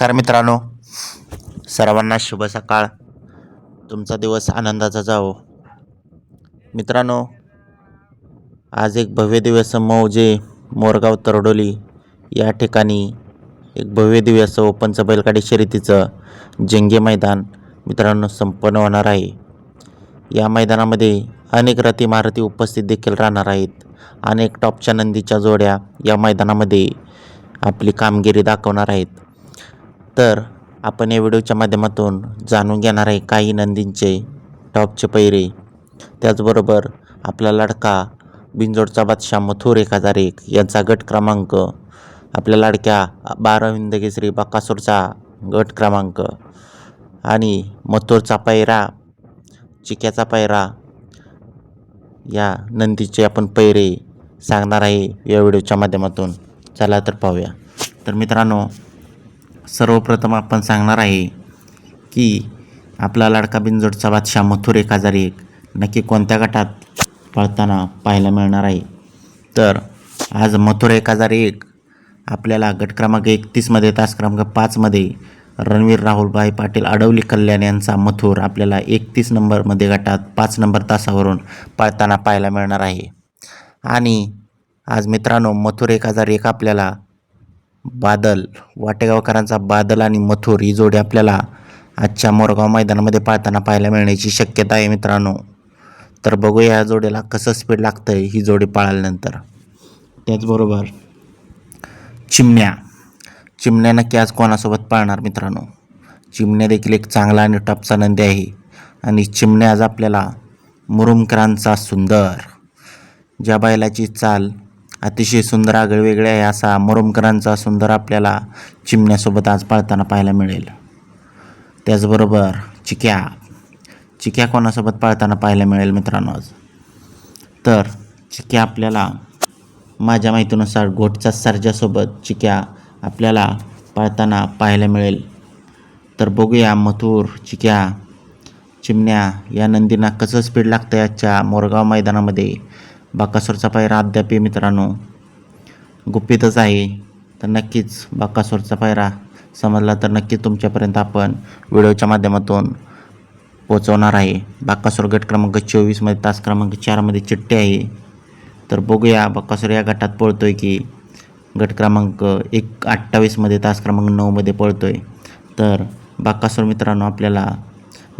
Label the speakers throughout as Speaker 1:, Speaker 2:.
Speaker 1: नमस्कार मित्रांनो. सर्वांना शुभ सकाळ. तुमचा दिवस आनंदाचा जावो. मित्रांनो आज एक भव्य दिव्य मौजे मोरगाव तरडोली या ठिकाणी एक भव्य दिव्य असं ओपनचं बैलगाडी शर्यतीचं जंगे मैदान मित्रांनो संपन्न होणार आहे. या मैदानामध्ये अनेक रथी महारथी उपस्थित देखील राहणार आहेत. अनेक टॉपच्या नंदीच्या जोड्या या मैदानामध्ये आपली कामगिरी दाखवणार आहेत. तर आपण या व्हिडिओच्या माध्यमातून जाणून घेणार आहे काही नंदींचे टॉपचे पैरे. त्याचबरोबर आपला लडका बिंजोडचा बादशाह मथुर एक हजार एक यांचा गट क्रमांक आपल्या लाडक्या बारा हिंदकेसरी बकासूरचा गट क्रमांक आणि मथुरचा पैरा चिक्याचा पैरा या नंदीचे आपण पैरे सांगणार आहे या व्हिडिओच्या माध्यमातून. चला तर पाहूया. तर मित्रांनो सर्वप्रथम आपण सांगणार आहे की आपला लाडका बिनजोडचा बादशाह मथुर एक हजार एक नक्की कोणत्या गटात पळताना पाहायला मिळणार आहे? तर आज मथुर एक हजार एक आपल्याला गट क्रमांक एकतीसमध्ये तास क्रमांक पाचमध्ये रणवीर राहुलभाई पाटील अडवली कल्याण यांचा मथुर आपल्याला एकतीस नंबरमध्ये गटात पाच नंबर तासावरून पळताना पाहायला मिळणार आहे. आणि आज मित्रांनो मथुर एक हजार एक आपल्याला बादल वाटेगावकरांचा बादल आणि मथुर ही जोडी आपल्याला आजच्या मोरगाव मैदानामध्ये पाळताना पाहायला मिळण्याची शक्यता आहे मित्रांनो. तर बघूया या जोडीला कसं स्पीड लागतं आहे ही जोडी पाळल्यानंतर. त्याचबरोबर चिमण्या. चिमण्या नक्की आज कोणासोबत पाळणार मित्रांनो? चिमण्या देखील एक चांगला आणि टपचा नंदी आहे. आणि चिमण्या आज आपल्याला मुरुमकरांचा सुंदर. ज्या बैलाची चाल अतिशय सुंदर आगळवेगळ्या आहे असा मोरमकरांचा सुंदर आपल्याला चिमण्यासोबत आज पाळताना पाहायला मिळेल. त्याचबरोबर चिक्या. चिक्या कोणासोबत पाळताना पाहायला मिळेल मित्रांनो आज? तर चिक्या आपल्याला माझ्या माहितीनुसार घोटचा सर्जासोबत चिक्या आपल्याला पाळताना पाहायला मिळेल. तर बघूया मथुर चिक्या चिमण्या या नंदींना कसं स्पीड लागतं याच्या मोरगाव मैदानामध्ये? बाकासूरचा पायरा अद्याप मित्रांनो गुपितच आहे. तर नक्कीच बाकासूरचा पायरा समजला तर नक्कीच तुमच्यापर्यंत आपण व्हिडिओच्या माध्यमातून पोचवणार आहे. बाकासूर गट क्रमांक चोवीसमध्ये तास क्रमांक चारमध्ये चिठ्ठी आहे. तर बघूया बाकासूर या गटात पळतो आहे की गट क्रमांक एक अठ्ठावीसमध्ये तास क्रमांक नऊमध्ये पळतो आहे तर बाकासूर मित्रांनो आपल्याला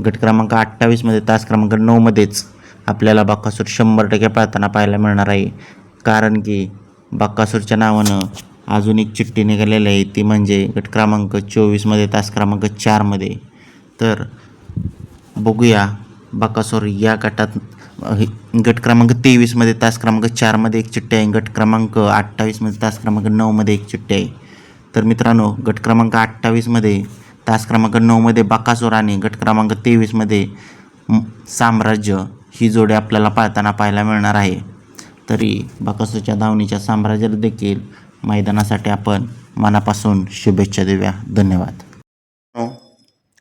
Speaker 1: गट क्रमांक अठ्ठावीसमध्ये तास क्रमांक नऊमध्येच आपल्याला बाकासूर शंभर टक्के पाळताना पाहायला मिळणार आहे. कारण की बाकासूरच्या नावानं अजून एक चिठ्ठी निघालेली आहे. ती म्हणजे गट क्रमांक चोवीसमध्ये तास क्रमांक चारमध्ये तर बघूया बाकासूर या गटात हे- गट क्रमांक तेवीसमध्ये तास क्रमांक चारमध्ये एक चिठ्ठी आहे. गट क्रमांक अठ्ठावीसमध्ये तास क्रमांक नऊमध्ये एक चिठ्ठी आहे. तर मित्रांनो गट क्रमांक अठ्ठावीसमध्ये तास क्रमांक नऊमध्ये बाकासूर आणि गट क्रमांक तेवीसमध्ये साम्राज्य ही जोडी आपल्याला पाळताना पाहायला मिळणार आहे. तरी बाकासूरच्या धावणीच्या साम्राज्याला देखील मैदानासाठी आपण मनापासून शुभेच्छा देऊया. धन्यवाद.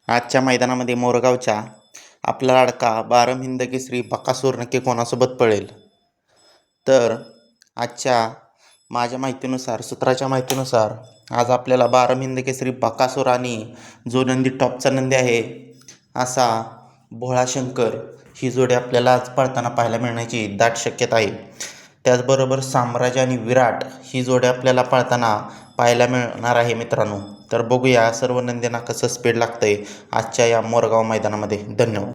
Speaker 1: आजच्या मैदानामध्ये मोरगावच्या आपला लाडका बारम हिंद केसरी बकासूर नक्की कोणासोबत पळेल? तर आजच्या माझ्या माहितीनुसार सूत्राच्या माहितीनुसार आज आपल्याला बारम हिंद केसरी बकासूर आणि जो नंदी टॉपचा नंदी आहे असा भोळाशंकर ही जोडी आपल्याला आज पळताना पाहायला मिळण्याची दाट शक्यता आहे. त्याचबरोबर साम्राज्य आणि विराट ही जोडी आपल्याला पळताना पाहायला मिळणार आहे मित्रांनो. तर बघूया सर्व नंदींना कसं स्पीड लागतंय आजच्या या मोरगाव मैदानामध्ये. धन्यवाद.